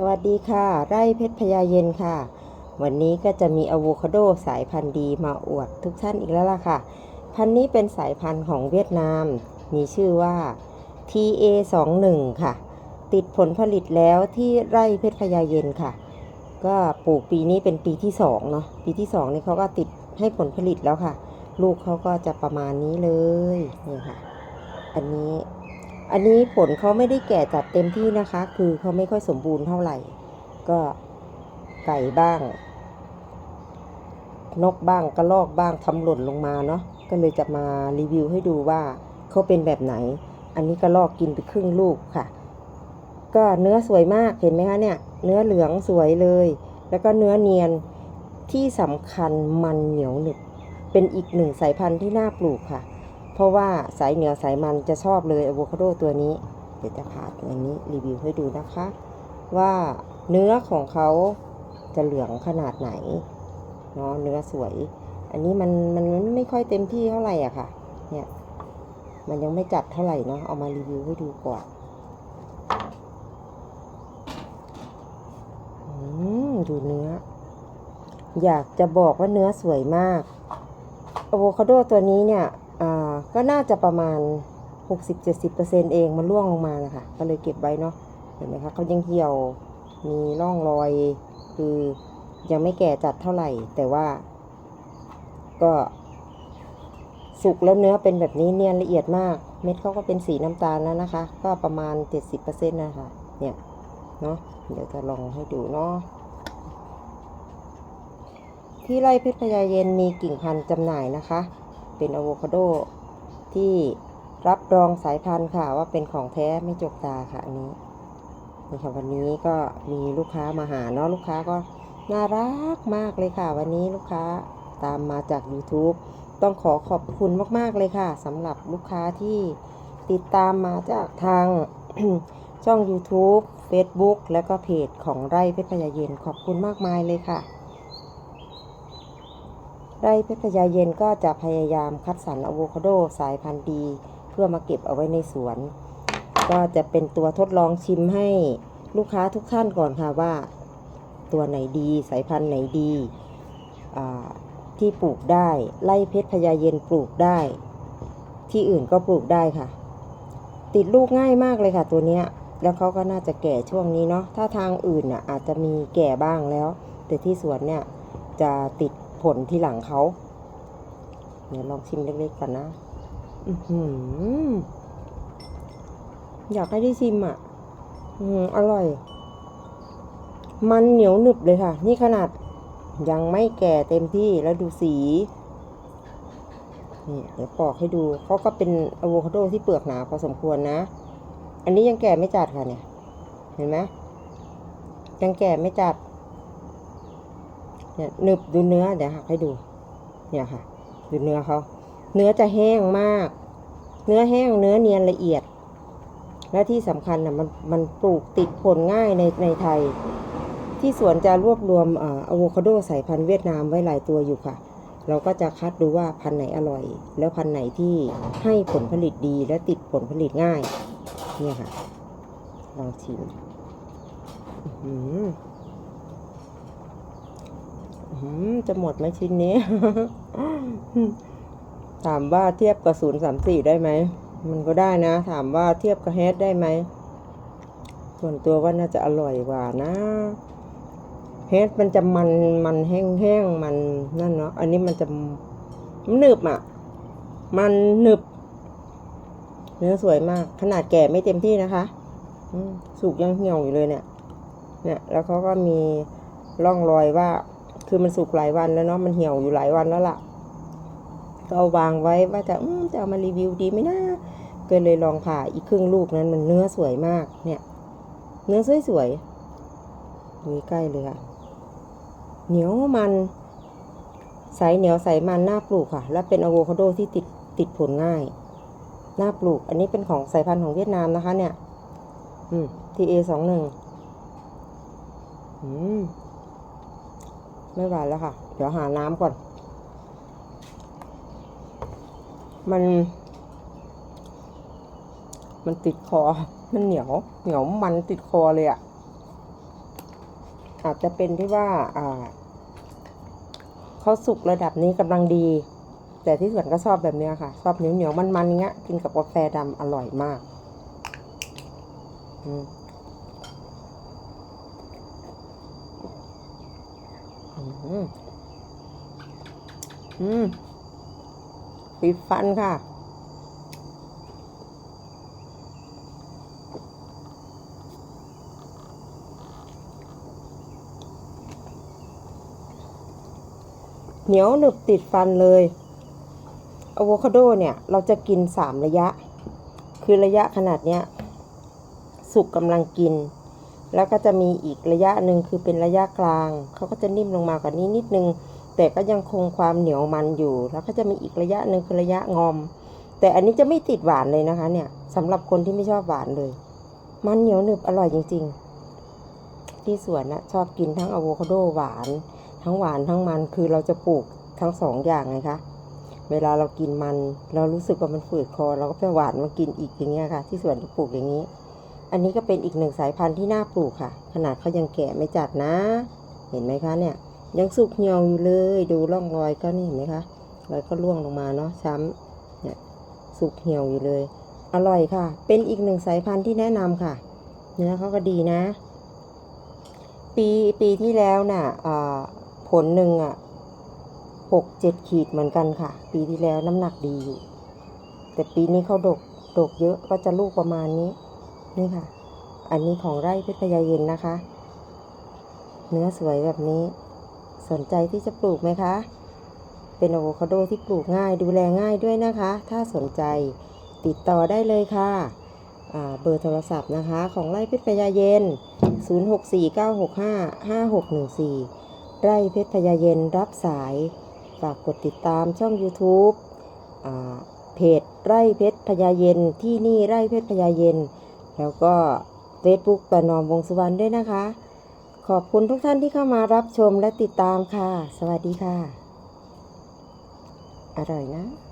สวัสดีค่ะ ไร่เพชรพญาเย็นค่ะ วันนี้ก็จะมีอะโวคาโดสายพันธุ์ดีมาอวดทุกท่านอีกแล้วล่ะค่ะ พันธุ์นี้เป็นสายพันธุ์ของเวียดนาม มีชื่อว่า TA21 ค่ะ ติดผลผลิตแล้วที่ไร่เพชรพญาเย็นค่ะ ก็ปลูกปีนี้เป็นปีที่สองเนาะ ปีที่สองนี่เขาก็ติดให้ผลผลิตแล้วค่ะ ลูกเขาก็จะประมาณนี้เลย นี่ค่ะ อันนี้ อันนี้ผลเขาไม่ได้แก่จัดเต็มที่นะคะ คือเขาไม่ค่อยสมบูรณ์เท่าไหร่ ก็ไก่บ้าง นกบ้างกระรอกบ้างทำหล่นลงมาเนาะก็เลยจะมารีวิวให้ดูว่าเขาเป็นแบบไหน อันนี้กระรอกกินไปครึ่งลูกค่ะ ก็เนื้อสวยมากเห็นไหมคะเนี่ย เนื้อเหลืองสวยเลย แล้วก็เนื้อเนียนที่สำคัญมันเหนียวหนึบเป็นอีกหนึ่งสายพันธุ์ที่น่าปลูกค่ะ เพราะว่าสายเหนียวสายมันจะชอบเลยอะโวคาโดตัวนี้ เดี๋ยวจะผ่าตัวนี้รีวิวให้ดูนะคะ ว่าเนื้อของเขาจะเหลืองขนาดไหนเนาะเนื้อสวย อันนี้มันมันมันไม่ค่อยเต็มที่เท่าไหร่อะค่ะ เนี่ยมันยังไม่จัดเท่าไหร่เนาะเอามารีวิวให้ดูก่อนอืมดูเนื้อ อยากจะบอกว่าเนื้อสวยมากอะโวคาโดตัวนี้เนี่ย ก็น่าจะประมาณ 60-70%เองมันร่วงลงมานะคะก็เลยเก็บไว้เนาะเห็นไหมคะเขายังเหี่ยวมีร่องรอย คือยังไม่แก่จัดเท่าไหร่ แต่ว่า ก็สุกแล้วเนื้อเป็นแบบนี้เนียนละเอียดมาก เม็ดเขาก็เป็นสีน้ำตาลแล้วนะคะ ก็ประมาณ 70%นะคะ เนี่ย เนาะเดี๋ยวจะลองให้ดูเนาะที่ไร่เพชรพญาเย็นมีกิ่งพันธุ์จำหน่ายนะคะ เป็นอะโวคาโด ที่รับรองสายพันธุ์ค่ะ ว่าเป็นของแท้ไม่จกตาค่ะอันนี้นี่ค่ะวันนี้ก็มีลูกค้ามาหาเนาะลูกค้าก็น่ารักมากเลยค่ะ วันนี้ลูกค้าตามมาจาก YouTube ต้องขอขอบคุณมากๆเลยค่ะสำหรับลูกค้าที่ติดตามมาจากทางช่อง YouTube Facebook และก็เพจของไร่เพชรพญาเย็นขอบคุณมากมายเลยค่ะ ไร่เพชรพญาเย็นก็จะพยายามคัดสรรอะโวคาโดสายพันธุ์ดี เพื่อมาเก็บเอาไว้ในสวน ก็จะเป็นตัวทดลองชิมให้ลูกค้าทุกท่านก่อนค่ะว่า ตัวไหนดีสายพันธุ์ไหนดีที่ปลูกได้ไร่เพชรพญาเย็นปลูกได้ ที่อื่นก็ปลูกได้ค่ะ ติดลูกง่ายมากเลยค่ะ ตัวเนี้ยแล้วเขาก็น่าจะแก่ช่วงนี้เนาะถ้าทางอื่นน่ะอาจจะมีแก่บ้างแล้ว แต่ที่สวนเนี่ยจะติด ผลที่หลังเขา เดี๋ยวลองชิมเล็กๆก่อนนะ อืออยากให้ได้ชิมอะ อืมอร่อย มันเหนียวหนึบเลยค่ะ นี่ขนาดยังไม่แก่เต็มที่แล้วดูสี นี่เดี๋ยวปอกให้ดู เขาก็เป็นอะโวคาโดที่เปลือกหนาพอสมควรนะ อันนี้ยังแก่ไม่จัดค่ะเนี่ย เห็นไหมยังแก่ไม่จัด เนี่ยนึบดูเนื้อเดี๋ยวหักให้ดู เนี่ยค่ะ ดูเนื้อเขาเนื้อจะแห้งมาก เนื้อแห้งเนื้อเนียนละเอียด และที่สำคัญนะมันมันปลูกติดผลง่ายในในไทย ที่สวนจะรวบรวมเอ่ออะโวคาโดสายพันธุ์เวียดนามไว้หลายตัวอยู่ค่ะ เราก็จะคัดดูว่าพันธุ์ไหนอร่อย แล้วพันธุ์ไหนที่ให้ผลผลิตดีและติดผลผลิตง่าย เนี่ยค่ะลองชิมอือ จะหมดไหมชิ้นนี้ ถามว่าเทียบกับศูนย์สามสี่ได้ไหม มันก็ได้นะ ถามว่าเทียบกับแฮดได้ไหม ส่วนตัวว่าน่าจะอร่อยกว่านะเฮดมันจะมันมันแห้งๆมันนั่นเนาะอันนี้มันจะมันหนึบอะ มันหนึบ เนื้อสวยมาก ขนาดแก่ไม่เต็มที่นะคะสุกยังเหี่ยวอยู่เลยเนี่ย เนี่ย แล้วเขาก็มีร่องรอยว่า คือมันสุกหลายวันแล้วเนาะมันเหี่ยวอยู่หลายวันแล้วล่ะก็เอาวางไว้ว่าจะอืมจะเอามารีวิวดีไหมนะก็เลยลองผ่าอีกครึ่งลูกนั้นมันเนื้อสวยมาก เนี่ย เนื้อสวยๆนี่ใกล้เลยค่ะเหนียวมันใสเหนียวใสมันน่าปลูกค่ะ และเป็นอะโวคาโดที่ติดติดผลง่ายน่าปลูก อันนี้เป็นของสายพันธุ์ของเวียดนามนะคะ เนี่ย อืม TA สองหนึ่งอืม ไม่ไหวแล้วค่ะ เดี๋ยวหาน้ำก่อน มัน มันติดคอ มันเหนียว เหนียวมันติดคอเลยอะ่ะ อาจจะเป็นที่ว่า อ่าเขาสุกระดับนี้กำลังดี แต่ที่ส่วนก็ชอบแบบเนี้ยค่ะ ชอบเหนียวเหนียวๆมันๆเงี้ย กินกับกาแฟดำอร่อยมาก อืม อืมอืมปิดฟันค่ะ เหนียวหนึบติดฟันเลยอะโวคาโดเนี่ย เราจะกินสามระยะ คือระยะขนาดเนี้ย สุกกำลังกิน แล้วก็จะมีอีกระยะหนึ่งคือเป็นระยะกลาง เขาก็จะนิ่มลงมากว่านี้นิดนึง แต่ก็ยังคงความเหนียวมันอยู่ แล้วก็จะมีอีกระยะหนึ่งคือระยะงอม แต่อันนี้จะไม่ติดหวานเลยนะคะ เนี่ยสำหรับคนที่ไม่ชอบหวานเลย มันเหนียวหนึบอร่อยจริง ๆ ที่สวนนะชอบกินทั้งอะโวคาโดหวาน ทั้งหวานทั้งมันคือเราจะปลูกทั้งสองอย่างไงคะเวลาเรากินมัน เรารู้สึกว่ามันฝืดคอ เราก็ไปหวานมากินอีกอย่างเงี้ยค่ะ ที่สวนปลูกอย่างนี้ อันนี้ก็เป็นอีกหนึ่งสายพันธุ์ที่น่าปลูกค่ะ ขนาดเขายังแก่ไม่จัดนะ เห็นไหมคะเนี่ย ยังสุกเหี่ยวอยู่เลย ดูร่องรอยก็นี่เห็นไหมคะรอยก็ร่วงลงมาเนาะช้ำเนี่ยสุกเหี่ยวอยู่เลย อร่อยค่ะ เป็นอีกหนึ่งสายพันธุ์ที่แนะนำค่ะ เนื้อเขาก็ดีนะ ปีปีที่แล้วน่ะอ่าผลหนึ่งอะหกเจ็ดขีดเหมือนกันค่ะ ปีที่แล้วน้ำหนักดีอยู่แต่ปีนี้เขาดกดกเยอะก็จะลูกประมาณนี้ นี่ค่ะ อันนี้ของไร่เพชรพญาเย็นนะคะ เนื้อสวยแบบนี้ สนใจที่จะปลูกไหมคะ เป็นอะโวคาโดที่ปลูกง่ายดูแลง่ายด้วยนะคะ ถ้าสนใจติดต่อได้เลยค่ะเบอร์โทรศัพท์นะคะ ของไร่เพชรพญาเย็น 0649655614 ไร่เพชรพญาเย็นรับสาย ฝากกดติดตามช่อง YouTube อเพจไร่เพชรพญาเย็นที่นี่ไร่เพชรพญาเย็น แล้วก็ Facebook ประนอมวงสุวรรณด้วยนะคะ ขอบคุณทุกท่านที่เข้ามารับชมและติดตามค่ะ สวัสดีค่ะ อร่อยนะ